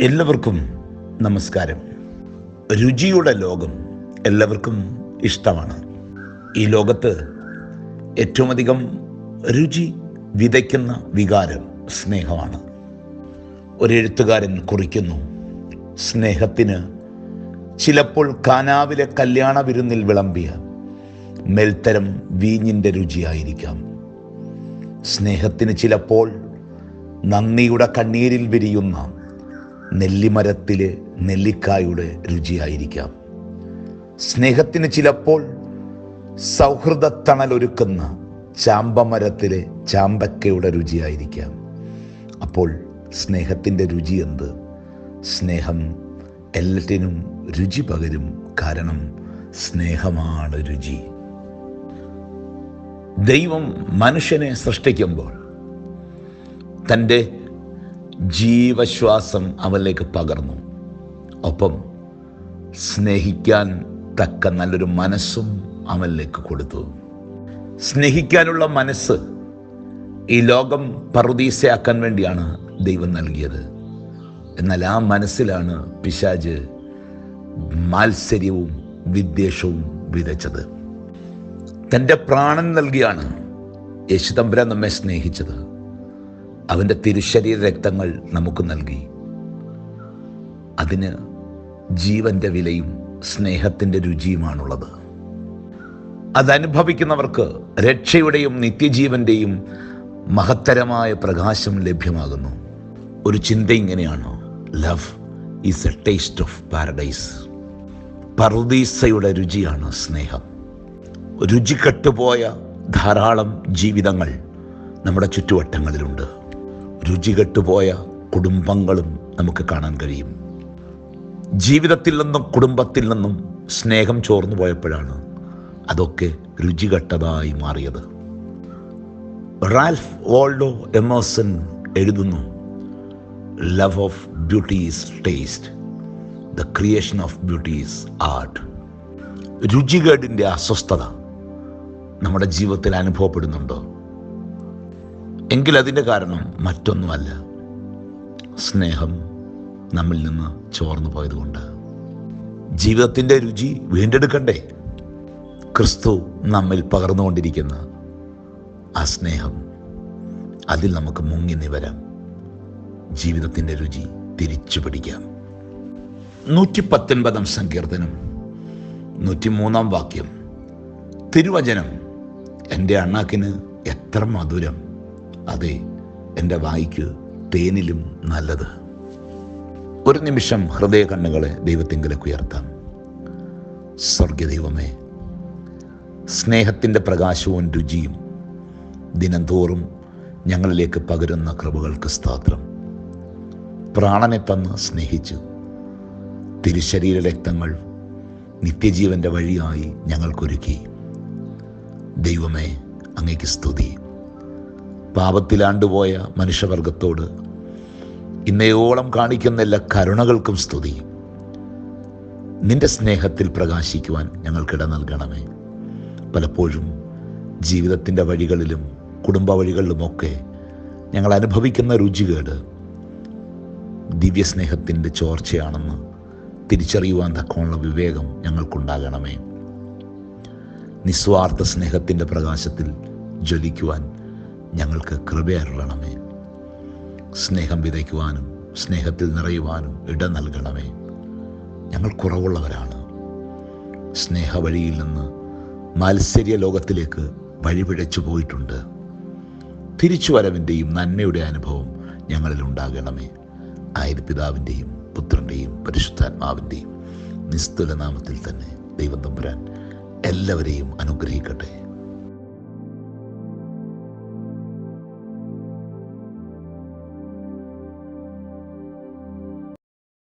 എല്ലാവർക്കും നമസ്കാരം. രുചിയുടെ ലോകം എല്ലാവർക്കും ഇഷ്ടമാണ്. ഈ ലോകത്ത് ഏറ്റവും അധികം രുചി വിതയ്ക്കുന്ന വികാരം സ്നേഹമാണ്. ഒരു എഴുത്തുകാരൻ കുറിക്കുന്നു സ്നേഹത്തിന് ചിലപ്പോൾ കാനാവിലെ കല്യാണ വിരുന്നിൽ വിളമ്പിയ മേൽത്തരം വീഞ്ഞിന്റെ രുചിയായിരിക്കാം. സ്നേഹത്തിന് ചിലപ്പോൾ നന്ദിയുടെ കണ്ണീരിൽ വിരിയുന്ന നെല്ലിമരത്തിലെ നെല്ലിക്കായുടെ രുചിയായിരിക്കാം. സ്നേഹത്തിന് ചിലപ്പോൾ സൗഹൃദ തണലൊരുക്കുന്ന ചാമ്പമരത്തിലെ ചാമ്പക്കയുടെ രുചിയായിരിക്കാം. അപ്പോൾ സ്നേഹത്തിന്റെ രുചി എന്ത്? സ്നേഹം എല്ലാറ്റിനും രുചി പകരും കാരണം സ്നേഹമാണ് രുചി. ദൈവം മനുഷ്യനെ സൃഷ്ടിക്കുമ്പോൾ തന്റെ ജീവശ്വാസം അവനിലേക്ക് പകർന്നു. ഒപ്പം സ്നേഹിക്കാൻ തക്ക നല്ലൊരു മനസ്സും അവനിലേക്ക് കൊടുത്തു. സ്നേഹിക്കാനുള്ള മനസ്സ് ഈ ലോകം പറുദീസയാക്കാൻ വേണ്ടിയാണ് ദൈവം നൽകിയത്. എന്നാൽ ആ മനസ്സിലാണ് പിശാജ് മാത്സര്യവും വിദ്വേഷവും വിതച്ചത്. തന്റെ പ്രാണൻ നൽകിയാണ് യേശുതമ്പുരാൻ നമ്മെ സ്നേഹിച്ചത്. അവന്റെ തിരുശരീര രക്തങ്ങൾ നമുക്ക് നൽകി. അതിന് ജീവന്റെ വിലയും സ്നേഹത്തിന്റെ രുചിയുമാണുള്ളത്. അതനുഭവിക്കുന്നവർക്ക് രക്ഷയുടെയും നിത്യജീവന്റെയും മഹത്തരമായ പ്രകാശം ലഭ്യമാകുന്നു. ഒരു ചിന്ത ഇങ്ങനെയാണ്. Love is a taste of paradise പർദീസയുടെ രുചിയാണ് സ്നേഹം. രുചി കെട്ടുപോയ ധാരാളം ജീവിതങ്ങൾ നമ്മുടെ ചുറ്റുവട്ടങ്ങളിലുണ്ട്. രുചി കെട്ടുപോയ കുടുംബങ്ങളും നമുക്ക് കാണാൻ കഴിയും. ജീവിതത്തിൽ നിന്നും കുടുംബത്തിൽ നിന്നും സ്നേഹം ചോർന്നു പോയപ്പോഴാണ് അതൊക്കെ രുചികെട്ടതായി മാറിയത്. റാൽഫ് വോൾഡോ എമേഴ്സൺ എഴുതുന്നു love of beauty is taste the creation of beauty is art രുചികേടിന്റെ അസ്വസ്ഥത നമ്മുടെ ജീവിതത്തിൽ അനുഭവപ്പെടുന്നുണ്ടോ? എങ്കിൽ അതിന്റെ കാരണം മറ്റൊന്നുമല്ല. സ്നേഹം നമ്മിൽ നിന്ന് ചോർന്നു പോയതുകൊണ്ട്. ജീവിതത്തിന്റെ രുചി വീണ്ടെടുക്കണ്ടേ? ക്രിസ്തു നമ്മിൽ പകർന്നുകൊണ്ടിരിക്കുന്ന ആ സ്നേഹം അതിൽ നമുക്ക് മുങ്ങി നിവരാം. ജീവിതത്തിന്റെ രുചി തിരിച്ചു പിടിക്കാം. നൂറ്റി പത്തൊൻപതാം സങ്കീർത്തനം നൂറ്റിമൂന്നാം വാക്യം. തിരുവചനം എന്റെ അണ്ണാക്കിന് എത്ര മധുരം അതെ എന്റെ വായിക്ക് തേനിലും നല്ലത്. ഒരു നിമിഷം ഹൃദയ കണ്ണുകളെ ദൈവത്തിങ്കിലേക്ക് ഉയർത്താം. സ്വർഗദൈവമേ സ്നേഹത്തിന്റെ പ്രകാശവും രുചിയും ദിനംതോറും ഞങ്ങളിലേക്ക് പകരുന്ന കൃപകൾക്ക് സ്തോത്രം. പ്രാണനെ തന്ന് സ്നേഹിച്ചു തിരുശരീര രക്തങ്ങൾ നിത്യജീവന്റെ വഴിയായി ഞങ്ങൾക്കൊരുക്കി. ദൈവമേ അങ്ങേക്ക് സ്തുതി. പാപത്തിലാണ്ടുപോയ മനുഷ്യവർഗത്തോട് ഇന്നയോളം കാണിക്കുന്ന എല്ലാ കരുണകൾക്കും സ്തുതി. നിന്റെ സ്നേഹത്തിൽ പ്രകാശിക്കുവാൻ ഞങ്ങൾക്കിട നൽകണമേ. പലപ്പോഴും ജീവിതത്തിന്റെ വഴികളിലും കുടുംബ വഴികളിലുമൊക്കെ ഞങ്ങൾ അനുഭവിക്കുന്ന രുചികേട് ദിവ്യസ്നേഹത്തിന്റെ ചോർച്ചയാണെന്ന് തിരിച്ചറിയുവാൻ തക്കമുള്ള വിവേകം ഞങ്ങൾക്കുണ്ടാകണമേ. നിസ്വാർത്ഥ സ്നേഹത്തിന്റെ പ്രകാശത്തിൽ ജ്വലിക്കുവാൻ ഞങ്ങൾക്ക് കൃപയരുളണമേ. സ്നേഹം വിതയ്ക്കുവാനും സ്നേഹത്തിൽ നിറയുവാനും ഇട നൽകണമേ. ഞങ്ങൾ കുറവുള്ളവരാണ്. സ്നേഹവഴിയിൽ നിന്ന് മാത്സര്യ ലോകത്തിലേക്ക് വഴിപിഴച്ചു പോയിട്ടുണ്ട്. തിരിച്ചുവരവിന്റെയും നന്മയുടെ അനുഭവം ഞങ്ങളിൽ ഉണ്ടാകണമേ. ആയിരപിതാവിന്റെയും പുത്രന്റെയും പരിശുദ്ധാത്മാവിന്റെയും നിസ്തുല നാമത്തിൽ തന്നെ ദൈവം തമ്പുരാൻ എല്ലാവരെയും അനുഗ്രഹിക്കട്ടെ.